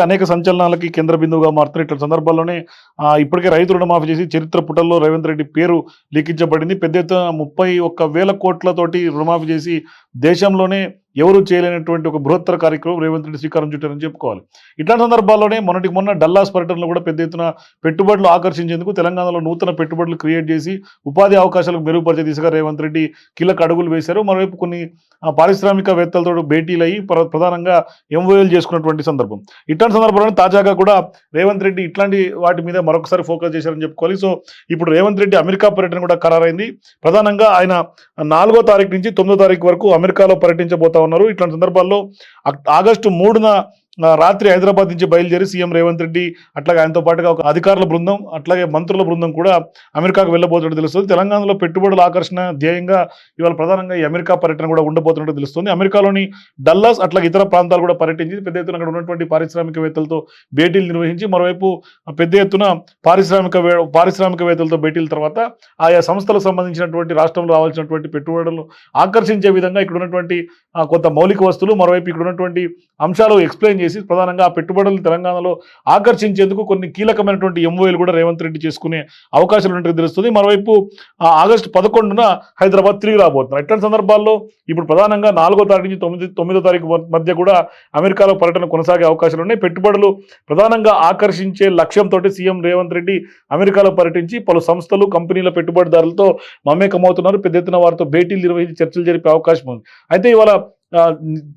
అనేక సంచలనాలకి కేంద్ర బిందువుగా మారుతున్న ఇట్లా సందర్భాల్లోనే ఇప్పటికే రైతు రుణమాఫీ చేసి చరిత్ర పుటల్లో రేవంత్ రెడ్డి పేరు లిఖించబడింది. పెద్ద ఎత్తున ముప్పై ఒక్క వేల కోట్లతోటి రుణమాఫీ చేసి దేశంలోనే ఎవరు చేయలేనటువంటి ఒక బృహత్తర కార్యక్రమం రేవంత్ రెడ్డి శ్రీకారం చుట్టారని చెప్పుకోవాలి. ఇట్లాంటి సందర్భాల్లోనే మొన్నటికి మొన్న డల్లాస్ పర్యటనలో కూడా పెద్ద ఎత్తున పెట్టుబడులు ఆకర్షించేందుకు తెలంగాణలో నూతన పెట్టుబడులు క్రియేట్ చేసి ఉపాధి అవకాశాలకు మెరుగుపరిచే దిశగా రేవంత్ రెడ్డి కీలక అడుగులు వేశారు. మరోవైపు కొన్ని పారిశ్రామికవేత్తలతో భేటీలు అయ్యి ప్రధానంగా ఎంఓఎల్ చేసుకున్నటువంటి సందర్భం. ఇట్లాంటి సందర్భంలో తాజాగా కూడా రేవంత్ రెడ్డి ఇట్లాంటి వాటి మీద మరొకసారి ఫోకస్ చేశారని చెప్పుకోవాలి. సో ఇప్పుడు రేవంత్ రెడ్డి అమెరికా పర్యటన కూడా ఖరారైంది. ప్రధానంగా ఆయన నాలుగో తారీఖు నుంచి తొమ్మిదో తారీఖు వరకు అమెరికాలో పర్యటించబోతా ఉన్నారు. ఇట్లాంటి సందర్భాల్లో ఆగస్టు మూడున రాత్రి హైదరాబాద్ నుంచి బయలుదేరి సీఎం రేవంత్ రెడ్డి అట్లాగే ఆయనతో పాటుగా ఒక అధికారుల బృందం అట్లాగే మంత్రుల బృందం కూడా అమెరికాకు వెళ్ళబోతున్నట్టు తెలుస్తుంది. తెలంగాణలో పెట్టుబడుల ఆకర్షణ ధ్యేయంగా ఇవాళ ప్రధానంగా ఈ అమెరికా పర్యటన కూడా ఉండబోతున్నట్టు తెలుస్తుంది. అమెరికాలోని డల్లాస్ అట్లాగే ఇతర ప్రాంతాలు కూడా పర్యటించి పెద్ద ఎత్తున అక్కడ ఉన్నటువంటి పారిశ్రామికవేత్తలతో భేటీలు నిర్వహించి మరోవైపు పెద్ద ఎత్తున పారిశ్రామిక వే- పారిశ్రామికవేత్తలతో భేటీల తర్వాత ఆయా సంస్థలకు సంబంధించినటువంటి రాష్ట్రంలో రావాల్సినటువంటి పెట్టుబడులు ఆకర్షించే విధంగా ఇక్కడ ఉన్నటువంటి కొంత మౌలిక వస్తువులు మరోవైపు ఇక్కడ ఉన్నటువంటి అంశాలు ఎక్స్ప్లెయిన్ చేసి ప్రధానంగా పెట్టుబడులు తెలంగాణలో ఆకర్షించేందుకు కొన్ని కీలకమైనటువంటి ఎంఓఏలు కూడా రేవంత్ రెడ్డి చేసుకునే అవకాశాలు ఉన్నట్టు తెలుస్తుంది. మరోవైపు ఆ, ఆగస్టు పదకొండున హైదరాబాద్ తిరిగి రాబోతున్నారు. ఇట్లాంటి సందర్భాల్లో ఇప్పుడు ప్రధానంగా నాలుగో తారీఖు నుంచి తొమ్మిది తొమ్మిదో తారీఖు మధ్య కూడా అమెరికాలో పర్యటన కొనసాగే అవకాశాలు ఉన్నాయి. పెట్టుబడులు ప్రధానంగా ఆకర్షించే లక్ష్యంతో సీఎం రేవంత్ రెడ్డి అమెరికాలో పర్యటించి పలు సంస్థలు కంపెనీల పెట్టుబడిదారులతో మమేకమవుతున్నారు. పెద్ద ఎత్తున వారితో భేటీలు నిర్వహించి చర్చలు జరిపే అవకాశం ఉంది. అయితే ఇవాళ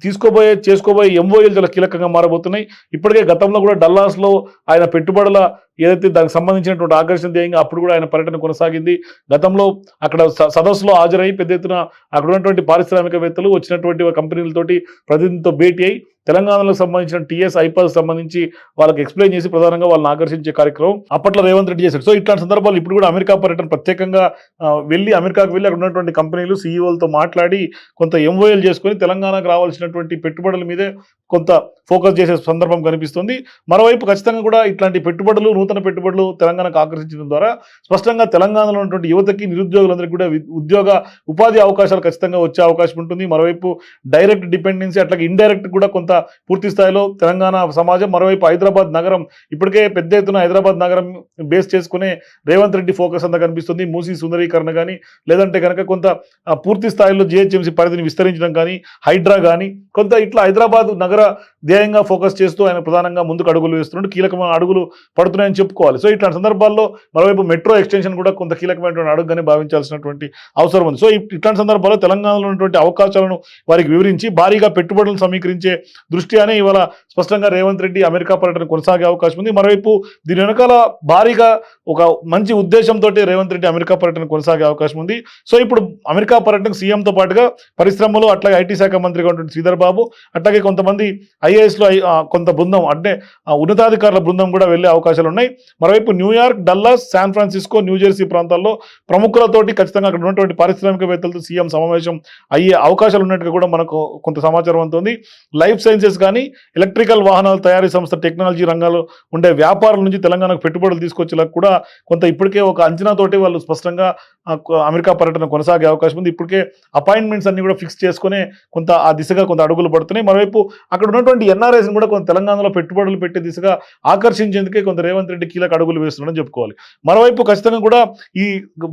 తీసుకోబోయే చేసుకోబోయే ఎంఓఎల్ చాలా కీలకంగా మారబోతున్నాయి. ఇప్పటికే గతంలో కూడా డల్లాస్లో ఆయన పెట్టుబడుల ఏదైతే దానికి సంబంధించినటువంటి ఆకర్షణ ధ్యేయంగా అప్పుడు కూడా ఆయన పర్యటన కొనసాగింది. గతంలో అక్కడ స- సదస్సులో హాజరై పెద్ద ఎత్తున అక్కడ ఉన్నటువంటి పారిశ్రామికవేత్తలు వచ్చినటువంటి కంపెనీలతోటి ప్రతినిధితో భేటీ అయి తెలంగాణలో సంబంధించిన టీఎస్ ఐపాస్ సంబంధించి వాళ్ళకి ఎక్స్ప్లెయిన్ చేసి ప్రధానంగా వాళ్ళని ఆకర్షించే కార్యక్రమం అప్పట్లో రేవంత్ రెడ్డి చేశారు సో ఇట్లాంటి సందర్భాలు ఇప్పుడు కూడా అమెరికా పర్యటన ప్రత్యేకంగా వెళ్ళి అమెరికాకు వెళ్ళి అక్కడ ఉన్నటువంటి కంపెనీలు సీఈఓలతో మాట్లాడి కొంత ఎంఓఎల్ చేసుకొని తెలంగాణకు రావాల్సినటువంటి పెట్టుబడుల మీదే కొంత ఫోకస్ చేసే సందర్భం కనిపిస్తుంది. మరోవైపు ఖచ్చితంగా కూడా ఇట్లాంటి పెట్టుబడులు నూతన పెట్టుబడులు తెలంగాణకు ఆకర్షించడం ద్వారా స్పష్టంగా తెలంగాణలో ఉన్నటువంటి యువతకి నిరుద్యోగులందరికీ కూడా ఉద్యోగ ఉపాధి అవకాశాలు ఖచ్చితంగా వచ్చే అవకాశం ఉంటుంది. మరోవైపు డైరెక్ట్ డిపెండెన్సీ అట్లాగే ఇండైరెక్ట్ కూడా కొంత పూర్తి స్థాయిలో తెలంగాణ సమాజం మరోవైపు హైదరాబాద్ నగరం ఇప్పటికే పెద్ద ఎత్తున హైదరాబాద్ నగరం బేస్ చేసుకునే రేవంత్ రెడ్డి ఫోకస్ అంతా కనిపిస్తుంది. మూసీ సుందరీకరణ కానీ లేదంటే కనుక కొంత పూర్తి స్థాయిలో జిహెచ్ఎంసీ పరిధిని విస్తరించడం కానీ హైడ్రా కానీ కొంత ఇట్లా హైదరాబాద్ నగర ధ్యేయంగా ఫోకస్ చేస్తూ ఆయన ప్రధానంగా ముందుకు అడుగులు వేస్తున్నాడు కీలకమైన అడుగులు పడుతున్నాయని చెప్పుకోవాలి. సో ఇట్లాంటి సందర్భాల్లో మరోవైపు మెట్రో ఎక్స్టెన్షన్ కూడా కొంత కీలకమైనటువంటి అడుగుగానే భావించాల్సినటువంటి అవసరం ఉంది. సో ఇట్లాంటి సందర్భాల్లో తెలంగాణలో ఉన్నటువంటి అవకాశాలను వారికి వివరించి భారీగా పెట్టుబడులను సమీకరించే దృష్ట్యానే ఇవాళ స్పష్టంగా రేవంత్ రెడ్డి అమెరికా పర్యటన కొనసాగే అవకాశం ఉంది. మరోవైపు దీని వెనకాల భారీగా ఒక మంచి ఉద్దేశంతో రేవంత్ రెడ్డి అమెరికా పర్యటన కొనసాగే అవకాశం ఉంది. సో ఇప్పుడు అమెరికా పర్యటన సీఎంతో పాటుగా పరిశ్రమలు అట్లాగే ఐటీ శాఖ మంత్రిగా ఉంటుంది శ్రీధర్ బాబు అట్లాగే కొంతమంది ఐఏఎస్లో కొంత బృందం అంటే ఉన్నతాధికారుల బృందం కూడా వెళ్ళే అవకాశాలు ఉన్నాయి. మరోవైపు New York Dallas San Francisco New Jersey ప్రాంతాల్లో ప్రముఖులతోటి ఖచ్చితంగా అక్కడ ఉన్నటువంటి పారిశ్రామికవేత్తలతో సీఎం సమావేశం అయ్యే అవకాశాలు ఉన్నట్టుగా కూడా మనకు కొంత సమాచారం అందుతుంది. లైఫ్ సైన్సెస్ కానీ ఎలక్ట్రిక్ ఎలక్ట్రికల్ వాహనాల తయారీ సంస్థ టెక్నాలజీ రంగాల్లో ఉండే వ్యాపారుల నుంచి తెలంగాణకు పెట్టుబడులు తీసుకొచ్చేలా కూడా కొంత ఇప్పటికే ఒక అంచనాతోటి వాళ్ళు స్పష్టంగా అమెరికా పర్యటన కొనసాగే అవకాశం ఉంది. ఇప్పటికే అపాయింట్మెంట్స్ అన్ని కూడా ఫిక్స్ చేసుకునే కొంత ఆ దిశగా కొంత అడుగులు పడుతున్నాయి. మరోవైపు అక్కడ ఉన్నటువంటి ఎన్ఆర్ఐస్ని కూడా కొంత తెలంగాణలో పెట్టుబడులు పెట్టే దిశగా ఆకర్షించేందుకే కొంత రేవంత్ రెడ్డి కీలక అడుగులు వేస్తున్నాడని చెప్పుకోవాలి. మరోవైపు ఖచ్చితంగా కూడా ఈ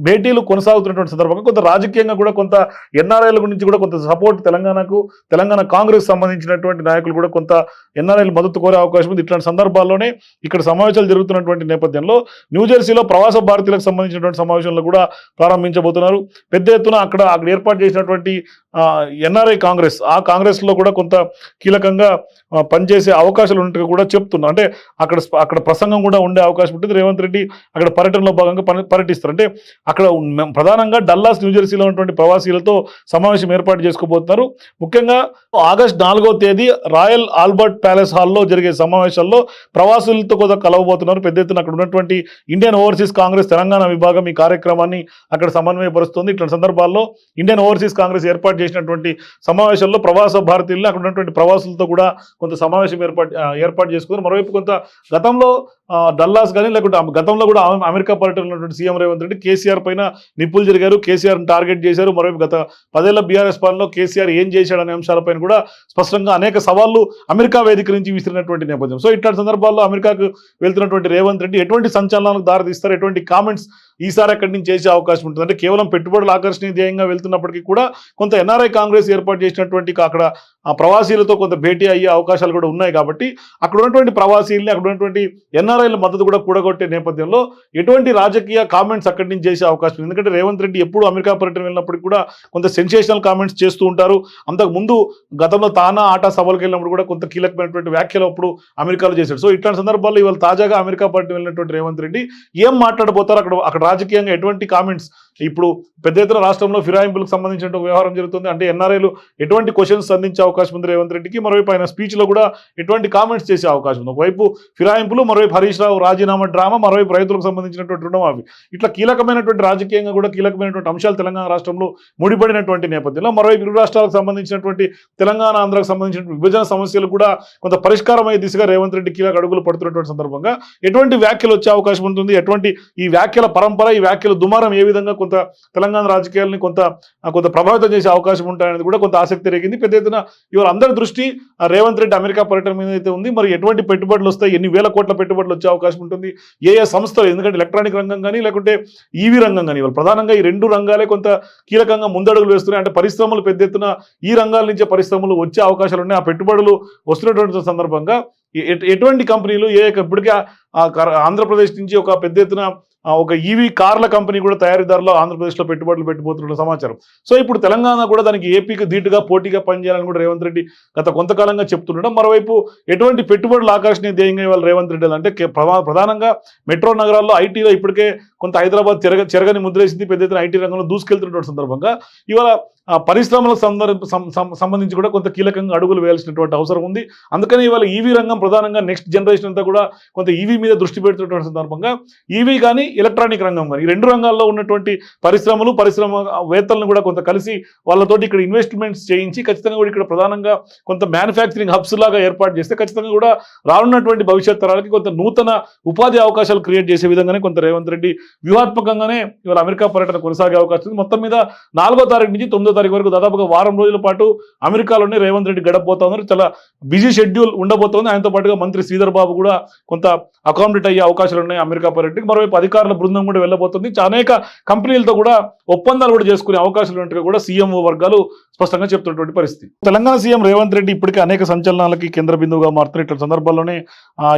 భేటీలు కొనసాగుతున్నటువంటి సందర్భంగా కొంత రాజకీయంగా కూడా కొంత ఎన్ఆర్ఐల గురించి కూడా కొంత సపోర్ట్ తెలంగాణకు తెలంగాణ కాంగ్రెస్ సంబంధించినటువంటి నాయకులు కూడా కొంత ఎన్ఆర్ఐలు మద్దతు కోరే అవకాశం ఉంది. ఇట్లాంటి సందర్భాల్లోనే ఇక్కడ సమావేశాలు జరుగుతున్నటువంటి నేపథ్యంలో న్యూజెర్సీలో ప్రవాస భారతీయులకు సంబంధించినటువంటి సమావేశంలో కూడా ప్రారంభించబోతున్నారు. పెద్ద ఎత్తున అక్కడ అక్కడ ఏర్పాటు చేసినటువంటి ఎన్ఆర్ఐ కాంగ్రెస్ ఆ కాంగ్రెస్లో కూడా కొంత కీలకంగా పనిచేసే అవకాశాలు ఉన్నట్టుగా కూడా చెప్తున్నారు అంటే అక్కడ అక్కడ ప్రసంగం కూడా ఉండే అవకాశం ఉంటుంది. రేవంత్ రెడ్డి అక్కడ పర్యటనలో భాగంగా పని- పర్యటిస్తారు. అంటే అక్కడ ఉన్న- ప్రధానంగా డల్లాస్ న్యూజెర్సీలో ఉన్నటువంటి ప్రవాసీలతో సమావేశం ఏర్పాటు చేసుకోబోతున్నారు. ముఖ్యంగా ఆగస్ట్ నాలుగో తేదీ రాయల్ ఆల్బర్ట్ ప్యాలెస్ హాల్లో జరిగే సమావేశాల్లో ప్రవాసులతో కూడా కలవబోతున్నారు. పెద్ద ఎత్తున అక్కడ ఉన్నటువంటి ఇండియన్ ఓవర్సీస్ కాంగ్రెస్ తెలంగాణ విభాగం ఈ కార్యక్రమాన్ని అక్కడ సమన్వయపరుస్తుంది. ఇట్లాంటి సందర్భాల్లో ఇండియన్ ఓవర్సీస్ కాంగ్రెస్ ఏర్పాటు చేసినటువంటి సమావేశంలో ప్రవాస భారతీయులను అక్కడ ఉన్నటువంటి ప్రవాసులతో కూడా కొంత సమావేశం ఏర్పాటు ఏర్పాటు చేసుకున్నారు. మరోవైపు కొంత గతంలో డల్లాస్ కానీ లేకుంటే గతంలో కూడా అమెరికా పర్యటన ఉన్నటువంటి సీఎం రేవంత్ రెడ్డి కేసీఆర్ పైన నిప్పులు జరిగారు. కేసీఆర్ టార్గెట్ చేశారు. మరోవైపు గత పదేళ్ళ బీఆర్ఎస్ పాలనలో కేసీఆర్ ఏం చేశాడనే అంశాలపైన కూడా స్పష్టంగా అనేక సవాళ్ళు అమెరికా వేదిక విసిరినటువంటి నేపథ్యం. సో ఇట్లాంటి సందర్భాల్లో అమెరికాకు వెళ్తున్నటువంటి రేవంత్ రెడ్డి ఎటువంటి సంచలనాలకు దారితీస్తారు? ఎటువంటి కామెంట్స్ ఈసారి అక్కడి నుంచి చేసే అవకాశం ఉంటుంది? అంటే కేవలం పెట్టుబడులు ఆకర్షణీయ ధ్యేయంగా వెళ్తున్నప్పటికీ కూడా కొంత ఎన్ఆర్ఐ కాంగ్రెస్ ఏర్పాటు చేసినటువంటి అక్కడ ఆ ప్రవాసీలతో కొంత భేటీ అయ్యే అవకాశాలు కూడా ఉన్నాయి కాబట్టి అక్కడ ఉన్నటువంటి ప్రవాసీల్ని అక్కడ ఉన్నటువంటి ఎన్ఆర్ఐల మద్దతు కూడా కూడగొట్టే నేపథ్యంలో ఎటువంటి రాజకీయ కామెంట్స్ అక్కడి నుంచి చేసే అవకాశం ఉంది ఎందుకంటే రేవంత్ రెడ్డి ఎప్పుడు అమెరికా పర్యటన వెళ్ళినప్పుడు కూడా కొంత సెన్సేషనల్ కామెంట్స్ చేస్తూ ఉంటారు. అంతకు ముందు గతంలో తానా ఆటా సభలకు వెళ్ళినప్పుడు కూడా కొంత కీలకమైన కీలకమైనటువంటి వ్యాఖ్యలు అప్పుడు అమెరికాలో చేశాడు. సో ఇట్లాంటి సందర్భాల్లో ఇవాళ తాజాగా అమెరికా పార్టీ వెళ్ళినటువంటి రేవంత్ రెడ్డి ఏం మాట్లాడబోతారు అక్కడ అక్కడ రాజకీయంగా ఎటువంటి కామెంట్స్ ఇప్పుడు పెద్ద ఎత్తున రాష్ట్రంలో ఫిరాయింపులకు సంబంధించిన వ్యవహారం జరుగుతుంది. అంటే ఎన్ఆర్ఐలు ఎటువంటి క్వశ్చన్స్ అందించే అవకాశం ఉంది రేవంత్ రెడ్డికి? మరోవైపు ఆయన స్పీచ్లో కూడా ఎటువంటి కామెంట్స్ చేసే అవకాశం ఉంది. ఒకవైపు ఫిరాయింపులు మరోవైపు హరీష్ రావు రాజీనామా డ్రామా మరోవైపు రైతులకు సంబంధించినటువంటి రుణమాఫీ ఇట్లా కీలకమైనటువంటి రాజకీయంగా కూడా కీలకమైనటువంటి అంశాలు తెలంగాణ రాష్ట్రంలో ముడిపడినటువంటి నేపథ్యంలో మరోవైపు ఇరు రాష్ట్రాలకు సంబంధించినటువంటి తెలంగాణ ఆంధ్రకు సంబంధించిన విభజన సమస్యలు కూడా కొంత పరిష్కారం అయ్యే దిశగా రేవంత్ రెడ్డి కీలక అడుగులు పడుతున్నటువంటి సందర్భంగా ఎటువంటి వ్యాఖ్యలు వచ్చే అవకాశం ఉంటుంది? ఎటువంటి ఈ వ్యాఖ్యల పరంపర ఈ వ్యాఖ్యల దుమారం ఏ విధంగా కొంత తెలంగాణ రాజకీయాలని కొంత కొంత ప్రభావితం చేసే అవకాశం ఉంటాయనేది కూడా కొంత ఆసక్తి రేగింది. పెద్ద ఎత్తున ఇవాళ అందరి దృష్టి రేవంత్ రెడ్డి అమెరికా పర్యటన మీద అయితే ఉంది. మరి ఎటువంటి పెట్టుబడులు వస్తాయి? ఎన్ని వేల కోట్ల పెట్టుబడులు వచ్చే అవకాశం ఉంటుంది? ఏ ఏ సంస్థలు ఎందుకంటే ఎలక్ట్రానిక్ రంగం కానీ లేకుంటే ఈవీ రంగం కానీ ఇవాళ ప్రధానంగా ఈ రెండు రంగాలే కొంత కీలకంగా ముందడుగులు వేస్తున్నాయి. అంటే పరిశ్రమలు పెద్ద ఎత్తున ఈ రంగాల నుంచే పరిశ్రమలు వచ్చే అవకాశాలు ఉన్నాయి. ఆ పెట్టుబడులు వస్తున్నటువంటి సందర్భంగా ఎటువంటి కంపెనీలు ఏ ఇప్పటికే ఆ- ఆంధ్రప్రదేశ్ నుంచి ఒక పెద్ద ఎత్తున ఒక ఈవీ కార్ల కంపెనీ కూడా తయారీదారులో ఆంధ్రప్రదేశ్లో పెట్టుబడులు పెట్టబోతున్న సమాచారం. సో ఇప్పుడు తెలంగాణ కూడా దానికి ఏపీకి ధీటుగా పోటీగా పనిచేయాలని కూడా రేవంత్ రెడ్డి గత కొంతకాలంగా చెప్తుండడం. మరోవైపు ఎటువంటి పెట్టుబడులు ఆకర్షణీయ ధ్యేయంగా ఇవాళ రేవంత్ రెడ్డి అంటే ప్రధానంగా మెట్రో నగరాల్లో ఐటీలో ఇప్పటికే కొంత హైదరాబాద్ చెరగ చెరగని ముద్రేసింది. పెద్ద ఎత్తున ఐటీ రంగంలో దూసుకెళ్తున్నటువంటి సందర్భంగా ఇవాళ పరిశ్రమల పరిశ్రమలకు సంబంధించి కూడా కొంత కీలకంగా అడుగులు వేయాల్సినటువంటి అవసరం ఉంది. అందుకని ఇవాళ ఈవీ రంగం ప్రధానంగా నెక్స్ట్ జనరేషన్ అంతా కూడా కొంత ఈవీ మీద దృష్టి పెడుతున్నటువంటి సందర్భంగా ఈవీ కానీ ఎలక్ట్రానిక్ రంగం కానీ ఈ రెండు రంగాల్లో ఉన్నటువంటి పరిశ్రమలు పరిశ్రమ వేత్తలను కూడా కొంత కలిసి వాళ్ళతోటి ఇక్కడ ఇన్వెస్ట్మెంట్స్ చేయించి ఖచ్చితంగా కూడా ఇక్కడ ప్రధానంగా కొంత మ్యానుఫ్యాక్చరింగ్ హబ్స్ లాగా ఏర్పాటు చేస్తే ఖచ్చితంగా కూడా రానున్నటువంటి భవిష్యత్ తరాలకి కొంత నూతన ఉపాధి అవకాశాలు క్రియేట్ చేసే విధంగానే కొంత రేవంత్ రెడ్డి వ్యూహాత్మకంగానే ఇవాళ అమెరికా పర్యటన కొనసాగే అవకాశం ఉంది. మొత్తం మీద నాలుగో తారీఖు నుంచి తొమ్మిదో తారీఖు వరకు దాదాపుగా వారం రోజుల పాటు అమెరికాలోనే రేవంత్ రెడ్డి గడపబోతా ఉన్నారు. చాలా బిజీ షెడ్యూల్ ఉండబోతోంది ఆయనతో పాటుగా మంత్రి శ్రీధర్ బాబు కూడా కొంత అకామిడేట్ అయ్యే అవకాశాలు ఉన్నాయి అమెరికా పర్యటనకి. మరోవైపు అధికారుల బృందం కూడా వెళ్ళబోతుంది. అనేక కంపెనీలతో కూడా ఒప్పందాలు కూడా చేసుకునే అవకాశాలు ఉన్నట్టుగా కూడా సీఎంఓ వర్గాలు స్పష్టంగా చెప్తున్నటువంటి పరిస్థితి. తెలంగాణ సీఎం రేవంత్ రెడ్డి ఇప్పటికే అనేక సంచలనాలకి కేంద్ర బిందువుగా మారుతున్న ఇట్లా సందర్భాల్లోనే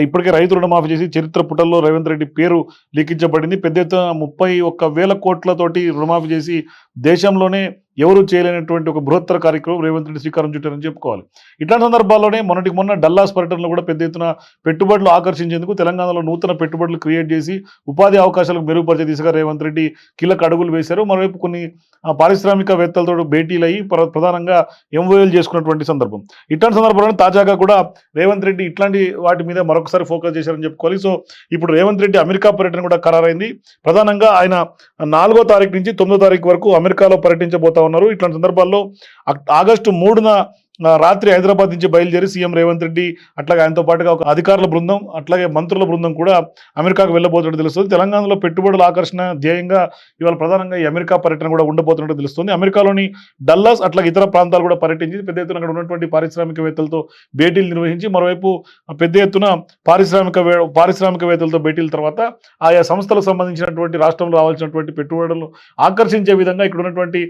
ఇప్పటికే రైతు రుణమాఫీ చేసి చరిత్ర పుటల్లో రేవంత్ రెడ్డి పేరు లిఖించబడింది. పెద్ద ఎత్తున ముప్పై ఒక్క వేల కోట్లతోటి రుణమాఫీ చేసి దేశంలోనే ఎవరు చేయలేనటువంటి ఒక బృహత్తర కార్యక్రమం రేవంత్ రెడ్డి శ్రీకారం చుట్టారని చెప్పుకోవాలి. ఇట్లాంటి సందర్భాల్లోనే మొన్నటికి మొన్న డల్లాస్ పర్యటనలో కూడా పెద్ద ఎత్తున పెట్టుబడులు ఆకర్షించేందుకు తెలంగాణలో నూతన పెట్టుబడులు క్రియేట్ చేసి ఉపాధి అవకాశాలకు మెరుగుపరిచే దిశగా రేవంత్ రెడ్డి కీలక అడుగులు వేశారు. మరోవైపు కొన్ని పారిశ్రామికవేత్తలతో భేటీలు అయ్యి ప్ర- ప్రధానంగా ఎంఓఎల్ చేసుకున్నటువంటి సందర్భం. ఇట్లాంటి సందర్భంలో తాజాగా కూడా రేవంత్ రెడ్డి ఇట్లాంటి వాటి మీద మరొకసారి ఫోకస్ చేశారని చెప్పుకోవాలి. సో ఇప్పుడు రేవంత్ రెడ్డి అమెరికా పర్యటన కూడా ఖరారైంది. ప్రధానంగా ఆయన నాలుగో తారీఖు నుంచి తొమ్మిదో తారీఖు వరకు అమెరికాలో పర్యటించబోతా ఉన్నారు. ఇట్లాంటి సందర్భాల్లో ఆగస్టు మూడున రాత్రి హైదరాబాద్ నుంచి బయలుదేరి సీఎం రేవంత్ రెడ్డి అట్లాగే ఆయనతో పాటుగా ఒక అధికారుల బృందం అట్లాగే మంత్రుల బృందం కూడా అమెరికాకు వెళ్ళబోతున్నట్టు తెలుస్తుంది. తెలంగాణలో పెట్టుబడుల ఆకర్షణ ధ్యేయంగా ఇవాళ ప్రధానంగా ఈ అమెరికా పర్యటన కూడా ఉండబోతున్నట్టు తెలుస్తుంది. అమెరికాలోని డల్లాస్ అట్లాగే ఇతర ప్రాంతాలు కూడా పర్యటించి పెద్ద ఎత్తున అక్కడ ఉన్నటువంటి పారిశ్రామికవేత్తలతో భేటీలు నిర్వహించి మరోవైపు పెద్ద ఎత్తున పారిశ్రామిక వే- పారిశ్రామికవేత్తలతో భేటీల తర్వాత ఆయా సంస్థలకు సంబంధించినటువంటి రాష్ట్రంలో రావాల్సినటువంటి పెట్టుబడులు ఆకర్షించే విధంగా ఇక్కడ ఉన్నటువంటి